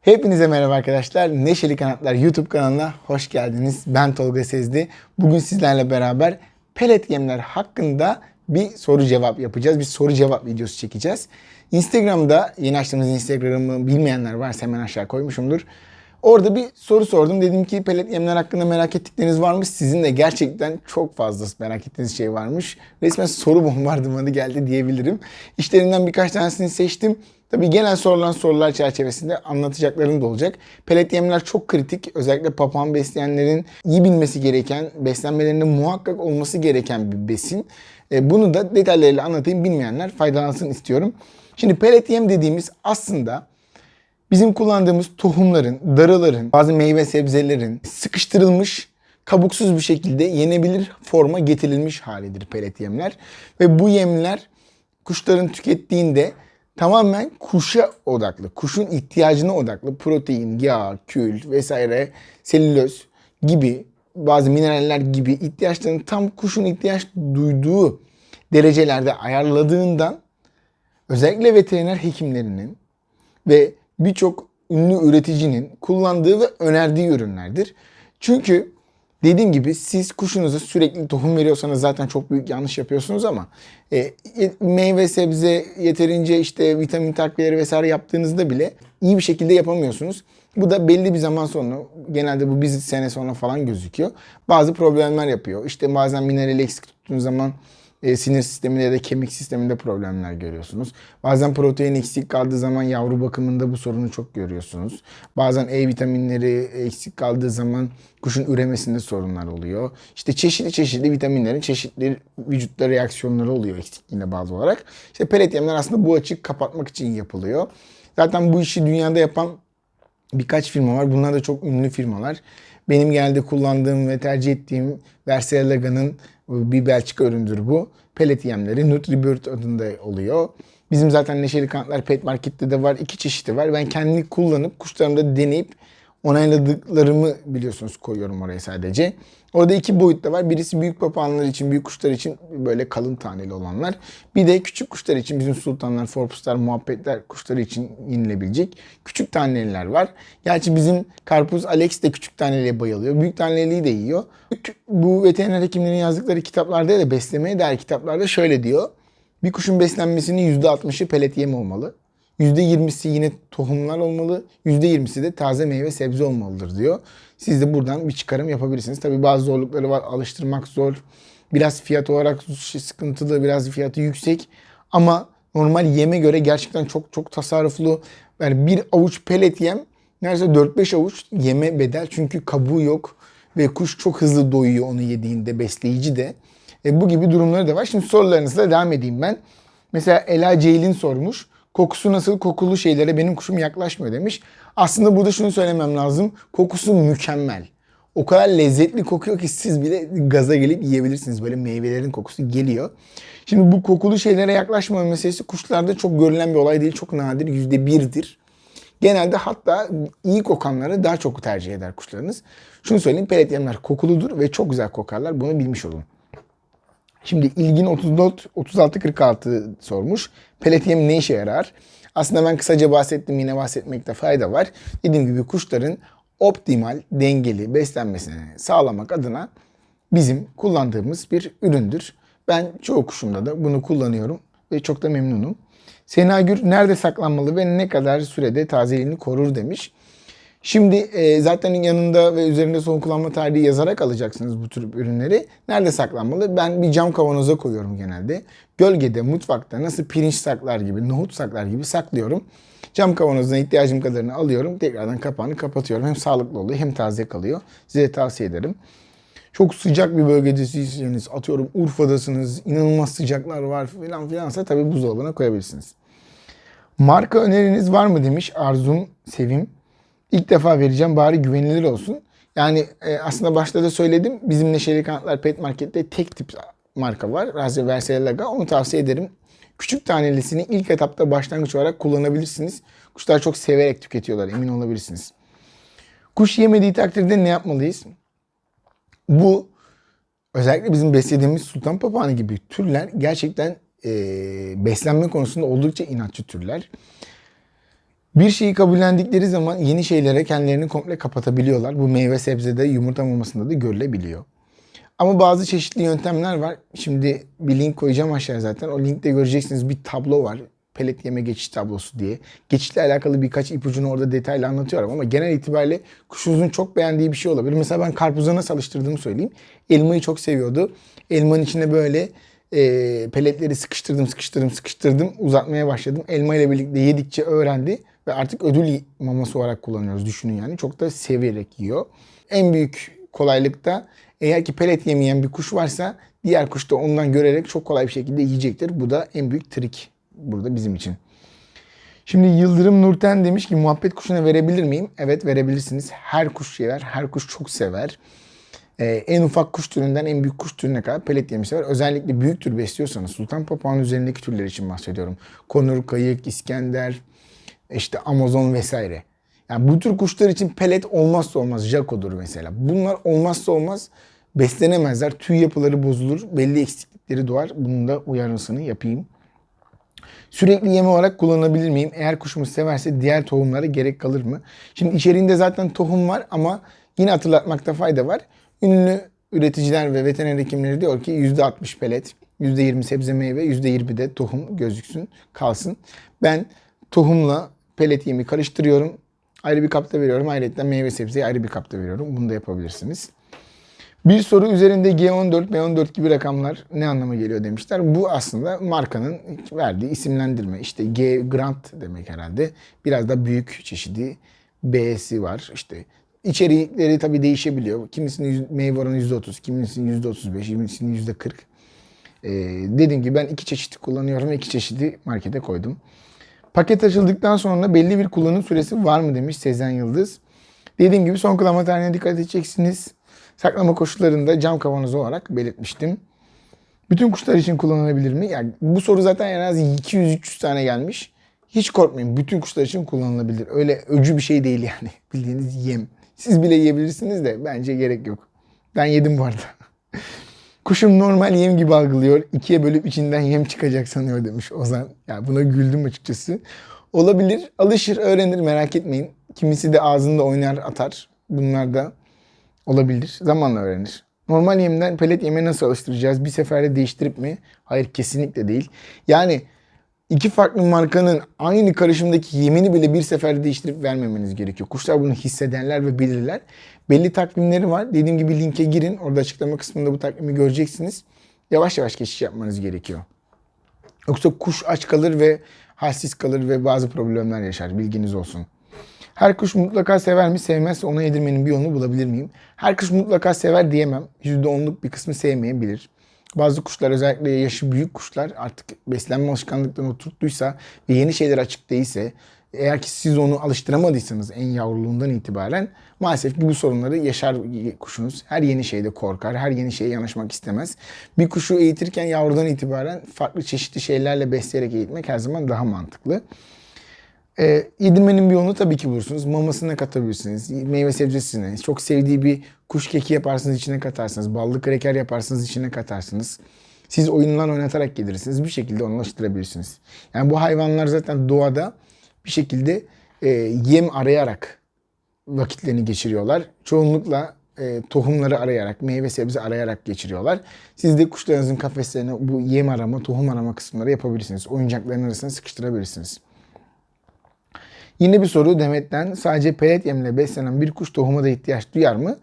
Hepinize merhaba arkadaşlar. Neşeli Kanatlar YouTube kanalına hoş geldiniz. Ben Tolga Sezdi. Bugün sizlerle beraber pelet yemler hakkında bir soru cevap yapacağız. Bir soru cevap videosu çekeceğiz. Instagram'da yeni açtığımız Instagram'ı bilmeyenler varsa hemen aşağı koymuşumdur. Orada bir soru sordum. Dedim ki pelet yemler hakkında merak ettikleriniz varmış. Sizin de gerçekten çok fazla merak ettiğiniz şey varmış. Resmen soru bombardımanı geldi diyebilirim. İşlerinden birkaç tanesini seçtim. Tabii genel sorulan sorular çerçevesinde anlatacaklarım da olacak. Pelet yemler çok kritik. Özellikle papağan besleyenlerin iyi bilmesi gereken, beslenmelerinde muhakkak olması gereken bir besin. E, Bunu da detaylarıyla anlatayım. Bilmeyenler faydalansın istiyorum. Şimdi pelet yem dediğimiz aslında bizim kullandığımız tohumların, darıların, bazı meyve sebzelerin sıkıştırılmış, kabuksuz bir şekilde yenebilir forma getirilmiş halidir pelet yemler. Ve bu yemler kuşların tükettiğinde tamamen kuşa odaklı, kuşun ihtiyacına odaklı protein, yağ, kül vesaire, selüloz gibi bazı mineraller gibi ihtiyaçlarını tam kuşun ihtiyaç duyduğu derecelerde ayarladığından özellikle veteriner hekimlerinin ve birçok ünlü üreticinin kullandığı ve önerdiği ürünlerdir. Çünkü dediğim gibi siz kuşunuza sürekli tohum veriyorsanız zaten çok büyük yanlış yapıyorsunuz ama e, e, meyve sebze yeterince işte vitamin takviyeleri vesaire yaptığınızda bile iyi bir şekilde yapamıyorsunuz. Bu da belli bir zaman sonra genelde bu bir sene sonra falan gözüküyor. Bazı problemler yapıyor. İşte bazen minerali eksik tuttuğunuz zaman e, sinir sisteminde ya da kemik sisteminde problemler görüyorsunuz. Bazen protein eksik kaldığı zaman yavru bakımında bu sorunu çok görüyorsunuz. Bazen E vitaminleri eksik kaldığı zaman kuşun üremesinde sorunlar oluyor. İşte çeşitli çeşitli vitaminlerin çeşitli vücutta reaksiyonları oluyor eksikliğine bağlı olarak. İşte pelet yemler aslında bu açık kapatmak için yapılıyor. Zaten bu işi dünyada yapan birkaç firma var. Bunlar da çok ünlü firmalar. Benim genelde kullandığım ve tercih ettiğim Versailles bir Belçika üründür bu. Pellet yemleri Nutribird adında oluyor. Bizim zaten Neşeli Kanatlar Pet Market'te de var. iki çeşidi var. Ben kendi kullanıp kuşlarımda deneyip onayladıklarımı biliyorsunuz koyuyorum oraya sadece. Orada iki boyutta var. Birisi büyük papağanlar için, büyük kuşlar için böyle kalın taneli olanlar. Bir de küçük kuşlar için bizim sultanlar, forpuslar, muhabbetler kuşları için yenilebilecek küçük taneliler var. Gerçi bizim karpuz Alex de küçük taneliye bayılıyor. Büyük taneliği de yiyor. Bu veteriner hekimlerin yazdıkları kitaplarda da beslemeye dair kitaplarda şöyle diyor. Bir kuşun beslenmesinin %60'ı pelet yem olmalı. %20'si yine tohumlar olmalı. %20'si de taze meyve sebze olmalıdır diyor. Siz de buradan bir çıkarım yapabilirsiniz. Tabii bazı zorlukları var. Alıştırmak zor. Biraz fiyat olarak sıkıntılı, biraz fiyatı yüksek. Ama normal yeme göre gerçekten çok çok tasarruflu. Yani bir avuç pelet yem neredeyse 4-5 avuç yeme bedel. Çünkü kabuğu yok ve kuş çok hızlı doyuyor onu yediğinde besleyici de. E, bu gibi durumları da var. Şimdi sorularınızla devam edeyim ben. Mesela Ela Ceylin sormuş. Kokusu nasıl? Kokulu şeylere benim kuşum yaklaşmıyor demiş. Aslında burada şunu söylemem lazım. Kokusu mükemmel. O kadar lezzetli kokuyor ki siz bile gaza gelip yiyebilirsiniz. Böyle meyvelerin kokusu geliyor. Şimdi bu kokulu şeylere yaklaşmama meselesi kuşlarda çok görülen bir olay değil. Çok nadir. Yüzde birdir. Genelde hatta iyi kokanları daha çok tercih eder kuşlarınız. Şunu söyleyeyim pelet yemler kokuludur ve çok güzel kokarlar. Bunu bilmiş olun. Şimdi ilgin 34 36 46 sormuş. Pelet yem ne işe yarar? Aslında ben kısaca bahsettim yine bahsetmekte fayda var. Dediğim gibi kuşların optimal, dengeli beslenmesini sağlamak adına bizim kullandığımız bir üründür. Ben çoğu kuşumda da bunu kullanıyorum ve çok da memnunum. Sena Gür nerede saklanmalı ve ne kadar sürede tazeliğini korur demiş. Şimdi e, zaten yanında ve üzerinde son kullanma tarihi yazarak alacaksınız bu tür ürünleri. Nerede saklanmalı? Ben bir cam kavanoza koyuyorum genelde. Gölgede, mutfakta nasıl pirinç saklar gibi, nohut saklar gibi saklıyorum. Cam kavanozdan ihtiyacım kadarını alıyorum. Tekrardan kapağını kapatıyorum. Hem sağlıklı oluyor hem taze kalıyor. Size tavsiye ederim. Çok sıcak bir bölgedesiniz. Atıyorum Urfa'dasınız. inanılmaz sıcaklar var filan filansa tabii buzdolabına koyabilirsiniz. Marka öneriniz var mı demiş Arzum Sevim. İlk defa vereceğim bari güvenilir olsun. Yani e, aslında başta da söyledim. Bizim Neşeli Kanatlar Pet Market'te tek tip marka var. Razi Versailles Onu tavsiye ederim. Küçük tanelisini ilk etapta başlangıç olarak kullanabilirsiniz. Kuşlar çok severek tüketiyorlar emin olabilirsiniz. Kuş yemediği takdirde ne yapmalıyız? Bu özellikle bizim beslediğimiz sultan papağanı gibi türler gerçekten e, beslenme konusunda oldukça inatçı türler. Bir şeyi kabullendikleri zaman yeni şeylere kendilerini komple kapatabiliyorlar. Bu meyve sebzede, yumurta mamasında da görülebiliyor. Ama bazı çeşitli yöntemler var. Şimdi bir link koyacağım aşağıya zaten. O linkte göreceksiniz bir tablo var. Pelet yeme geçiş tablosu diye. Geçişle alakalı birkaç ipucunu orada detaylı anlatıyorum ama genel itibariyle kuşunuzun çok beğendiği bir şey olabilir. Mesela ben karpuza nasıl alıştırdığımı söyleyeyim. Elmayı çok seviyordu. Elmanın içine böyle e, peletleri sıkıştırdım, sıkıştırdım, sıkıştırdım. Uzatmaya başladım. Elma ile birlikte yedikçe öğrendi. Ve artık ödül maması olarak kullanıyoruz düşünün yani. Çok da severek yiyor. En büyük kolaylık da eğer ki pelet yemeyen bir kuş varsa diğer kuş da ondan görerek çok kolay bir şekilde yiyecektir. Bu da en büyük trik burada bizim için. Şimdi Yıldırım Nurten demiş ki muhabbet kuşuna verebilir miyim? Evet verebilirsiniz. Her kuş sever. Her kuş çok sever. Ee, en ufak kuş türünden en büyük kuş türüne kadar pelet yemeği sever. Özellikle büyük tür besliyorsanız sultan papağan üzerindeki türler için bahsediyorum. Konur, kayık, İskender, işte Amazon vesaire. Yani bu tür kuşlar için pelet olmazsa olmaz. Jaco'dur mesela. Bunlar olmazsa olmaz beslenemezler. Tüy yapıları bozulur. Belli eksiklikleri doğar. Bunun da uyarısını yapayım. Sürekli yem olarak kullanabilir miyim? Eğer kuşumuz severse diğer tohumlara gerek kalır mı? Şimdi içeriğinde zaten tohum var ama yine hatırlatmakta fayda var. Ünlü üreticiler ve veteriner hekimleri diyor ki %60 pelet, %20 sebze meyve, %20 de tohum gözüksün, kalsın. Ben tohumla pelet yemi karıştırıyorum. Ayrı bir kapta veriyorum. Ayrıca meyve sebzeyi ayrı bir kapta veriyorum. Bunu da yapabilirsiniz. Bir soru üzerinde G14, B14 gibi rakamlar ne anlama geliyor demişler. Bu aslında markanın verdiği isimlendirme. İşte G Grant demek herhalde. Biraz da büyük çeşidi B'si var. İşte içerikleri tabii değişebiliyor. Kimisinin meyve oranı %30, kimisinin %35, kimisinin %40. Ee, dediğim gibi ben iki çeşit kullanıyorum ve iki çeşidi markete koydum. Paket açıldıktan sonra belli bir kullanım süresi var mı demiş Sezen Yıldız. Dediğim gibi son kullanma tarihine dikkat edeceksiniz. Saklama koşullarında cam kavanoz olarak belirtmiştim. Bütün kuşlar için kullanılabilir mi? Yani bu soru zaten en az 200-300 tane gelmiş. Hiç korkmayın. Bütün kuşlar için kullanılabilir. Öyle öcü bir şey değil yani. Bildiğiniz yem. Siz bile yiyebilirsiniz de bence gerek yok. Ben yedim bu arada. Kuşum normal yem gibi algılıyor. İkiye bölüp içinden yem çıkacak sanıyor demiş Ozan. Ya yani buna güldüm açıkçası. Olabilir. Alışır, öğrenir merak etmeyin. Kimisi de ağzında oynar atar. Bunlar da olabilir. Zamanla öğrenir. Normal yemden pelet yeme nasıl alıştıracağız? Bir seferde değiştirip mi? Hayır kesinlikle değil. Yani iki farklı markanın aynı karışımdaki yemini bile bir seferde değiştirip vermemeniz gerekiyor. Kuşlar bunu hissederler ve bilirler. Belli takvimleri var. Dediğim gibi linke girin. Orada açıklama kısmında bu takvimi göreceksiniz. Yavaş yavaş geçiş yapmanız gerekiyor. Yoksa kuş aç kalır ve halsiz kalır ve bazı problemler yaşar. Bilginiz olsun. Her kuş mutlaka sever mi? Sevmezse ona yedirmenin bir yolunu bulabilir miyim? Her kuş mutlaka sever diyemem. %10'luk bir kısmı sevmeyebilir. Bazı kuşlar özellikle yaşı büyük kuşlar artık beslenme alışkanlıklarını oturttuysa ve yeni şeyler açık değilse eğer ki siz onu alıştıramadıysanız en yavruluğundan itibaren maalesef ki bu sorunları yaşar kuşunuz. Her yeni şeyde korkar, her yeni şeye yanaşmak istemez. Bir kuşu eğitirken yavrudan itibaren farklı çeşitli şeylerle besleyerek eğitmek her zaman daha mantıklı. E, yedirmenin bir yolunu tabii ki bulursunuz. Mamasına katabilirsiniz. Meyve sebzesine. Çok sevdiği bir kuş keki yaparsınız içine katarsınız. Ballı kreker yaparsınız içine katarsınız. Siz oyunlar oynatarak yedirirsiniz. Bir şekilde onu alıştırabilirsiniz. Yani bu hayvanlar zaten doğada bir şekilde e, yem arayarak vakitlerini geçiriyorlar. Çoğunlukla e, tohumları arayarak, meyve sebze arayarak geçiriyorlar. Siz de kuşlarınızın kafeslerine bu yem arama, tohum arama kısımları yapabilirsiniz. Oyuncakların arasına sıkıştırabilirsiniz. Yine bir soru Demet'ten. Sadece pelet yemle beslenen bir kuş tohuma da ihtiyaç duyar mı?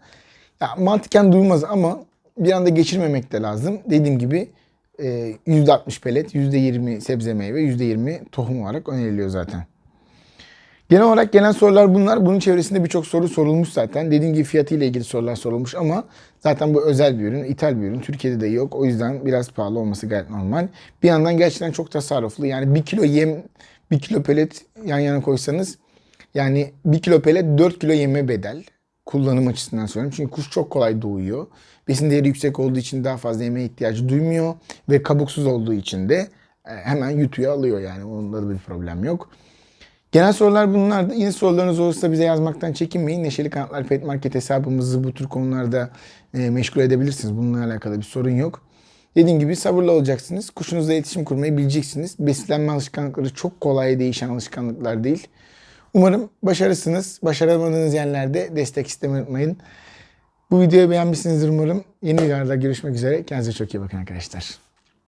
Ya, mantıken duymaz ama bir anda geçirmemek de lazım. Dediğim gibi %60 pelet, %20 sebze meyve, %20 tohum olarak öneriliyor zaten. Genel olarak gelen sorular bunlar. Bunun çevresinde birçok soru sorulmuş zaten. Dediğim gibi fiyatı ile ilgili sorular sorulmuş ama zaten bu özel bir ürün, ithal bir ürün. Türkiye'de de yok. O yüzden biraz pahalı olması gayet normal. Bir yandan gerçekten çok tasarruflu. Yani bir kilo yem, bir kilo pelet yan yana koysanız yani bir kilo pelet 4 kilo yeme bedel. Kullanım açısından söylüyorum. Çünkü kuş çok kolay doğuyor. Besin değeri yüksek olduğu için daha fazla yemeğe ihtiyacı duymuyor. Ve kabuksuz olduğu için de e, hemen yutuyor alıyor yani. Onda da bir problem yok. Genel sorular bunlardı. Yine sorularınız olursa bize yazmaktan çekinmeyin. Neşeli Kanatlar Pet Market hesabımızı bu tür konularda e, meşgul edebilirsiniz. Bununla alakalı bir sorun yok. Dediğim gibi sabırlı olacaksınız. Kuşunuzla iletişim kurmayı bileceksiniz. Beslenme alışkanlıkları çok kolay değişen alışkanlıklar değil. Umarım başarırsınız. Başaramadığınız yerlerde destek istemeyi unutmayın. Bu videoyu beğenmişsinizdir umarım. Yeni videolarda görüşmek üzere. Kendinize çok iyi bakın arkadaşlar.